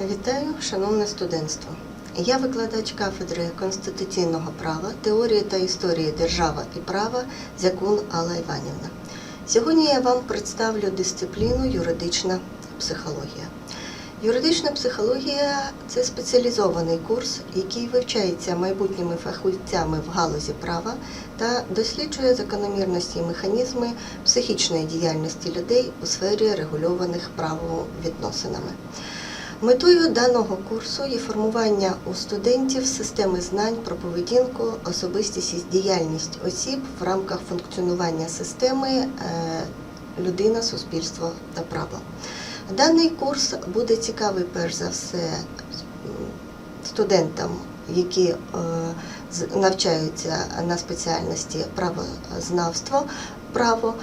Вітаю, шановне студентство. Я викладач кафедри конституційного права, теорії та історії держава і права Зякун Алла Іванівна. Сьогодні я вам представлю дисципліну юридична психологія. Юридична психологія це спеціалізований курс, який вивчається майбутніми фахівцями в галузі права та досліджує закономірності і механізми психічної діяльності людей у сфері регульованих правовідносинами. Метою даного курсу є формування у студентів системи знань про поведінку, особистість і діяльність осіб в рамках функціонування системи е, людина, суспільство та право. Даний курс буде цікавий перш за все студентам, які е, навчаються на спеціальності правознавство, право,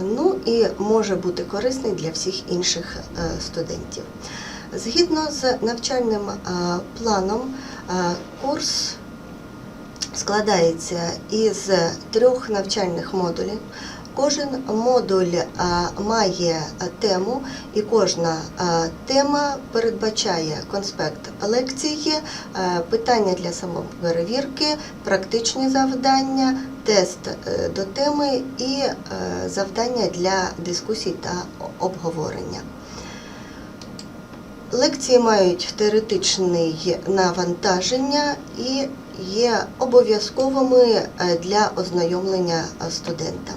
ну і може бути корисний для всіх інших е, студентів. Згідно з навчальним е, планом, е, курс складається із трьох навчальних модулів. Кожен модуль е, має тему, і кожна тема передбачає конспект лекції, питання для самоперевірки, практичні завдання, тест до теми і завдання для дискусій та обговорення. Лекції мають теоретичне навантаження і є обов'язковими е, для ознайомлення студентам.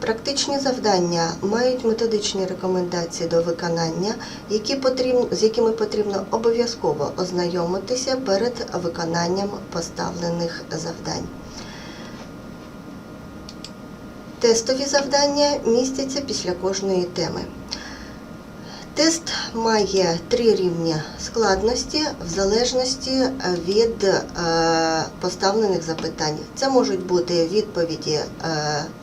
Практичні завдання мають методичні рекомендації до виконання, які потрібно, з якими потрібно обов'язково ознайомитися перед виконанням поставлених завдань. Тестові завдання містяться після кожної теми. Тест має три рівні складності в залежності від е, поставлених запитань. Це можуть бути відповіді е,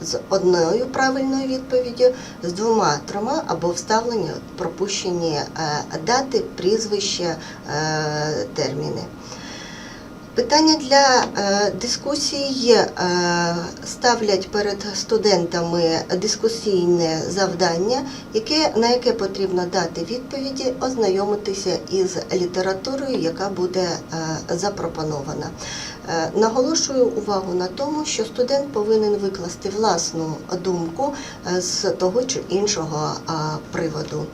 з одною правильною відповіддю, з двома, трьома або вставлені пропущені е, дати, прізвища, терміни. Питання для е, дискусії е, ставлять перед студентами дискусійне завдання, яке, на яке потрібно дати відповіді, ознайомитися із літературою, яка буде е, запропонована. Наголошую увагу на тому, що студент повинен викласти власну думку з того чи іншого приводу.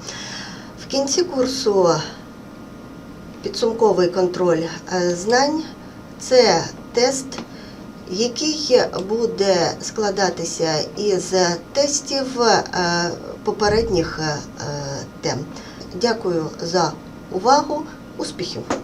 В кінці курсу підсумковий контроль знань це тест, який буде складатися із тестів е, попередніх е, тем. Дякую за увагу. Успіхів!